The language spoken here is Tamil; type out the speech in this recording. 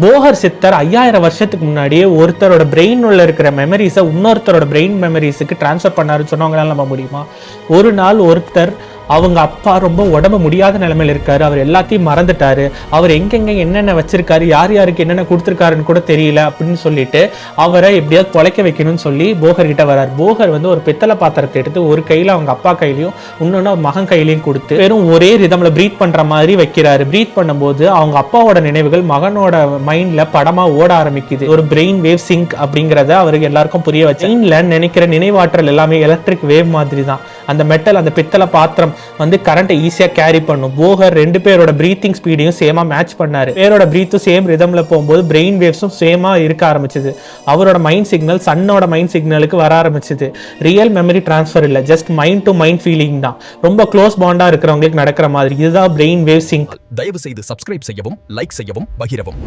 போகர் சித்தர் ஐயாயிரம் வருஷத்துக்கு முன்னாடியே ஒருத்தரோட பிரெயின் உள்ள இருக்கிற மெமரிஸை இன்னொருத்தரோட பிரெயின் மெமரிஸுக்கு ட்ரான்ஸ்ஃபர் பண்ணாருன்னு சொன்னவங்களால நம்ப முடியுமா? ஒரு நாள் ஒருத்தர் அவங்க அப்பா ரொம்ப உடம்பு முடியாத நிலைமையில இருக்காரு. அவர் எல்லாத்தையும் மறந்துட்டாரு. அவர் எங்கெங்க என்னென்ன வச்சிருக்காரு யார் யாருக்கு என்னென்ன கொடுத்துருக்காருன்னு கூட தெரியல அப்படின்னு சொல்லிட்டு அவரை எப்படியாவது பொழைக்க வைக்கணும்னு சொல்லி போகர்கிட்ட வரார். போகர் வந்து ஒரு பித்தளை பாத்திரத்தை எடுத்து ஒரு கையில் அவங்க அப்பா கையிலையும் இன்னொன்று அவர் மகன் கையிலையும் கொடுத்து வெறும் ஒரே ரிதமில் ப்ரீத் பண்ணுற மாதிரி வைக்கிறாரு. ப்ரீத் பண்ணும்போது அவங்க அப்பாவோட நினைவுகள் மகனோட மைண்டில் படமாக ஓட ஆரம்பிக்குது. ஒரு பிரெயின் வேவ் சிங்க் அப்படிங்கிறத அவருக்கு எல்லாருக்கும் புரிய வச்சு நினைக்கிற நினைவாற்றல் எல்லாமே எலக்ட்ரிக் வேவ் மாதிரி தான் அந்த மெட்டல் அந்த பித்தளை பாத்திரம் வந்து கரண்ட்டை ஈஸியாக கேரி பண்ணும். போகர் ரெண்டு பேரோட ப்ரீத்திங் ஸ்பீடையும் சேமாக மேட்ச் பண்ணார். பேரோட ப்ரீத்தும் சேம் ரிதமில் போகும்போது பிரெயின் வேவ்ஸும் சேமாக இருக்க ஆரம்பிச்சது. அவரோட மைண்ட் சிக்னல் சன்னோட மைண்ட் சிக்னலுக்கு வர ஆரம்பிச்சது. ரியல் மெமரி ட்ரான்ஸ்ஃபர் இல்லை. Just mind to mind feeling தான். ரொம்ப க்ளோஸ் பாண்டாக இருக்கிறவங்களுக்கு நடக்கிற மாதிரி. இதுதான் பிரெயின் வேவ் சிங்க் தயவு செய்து சப்ஸ்கிரைப் செய்யவும் லைக் செய்யவும் பகிரவும்.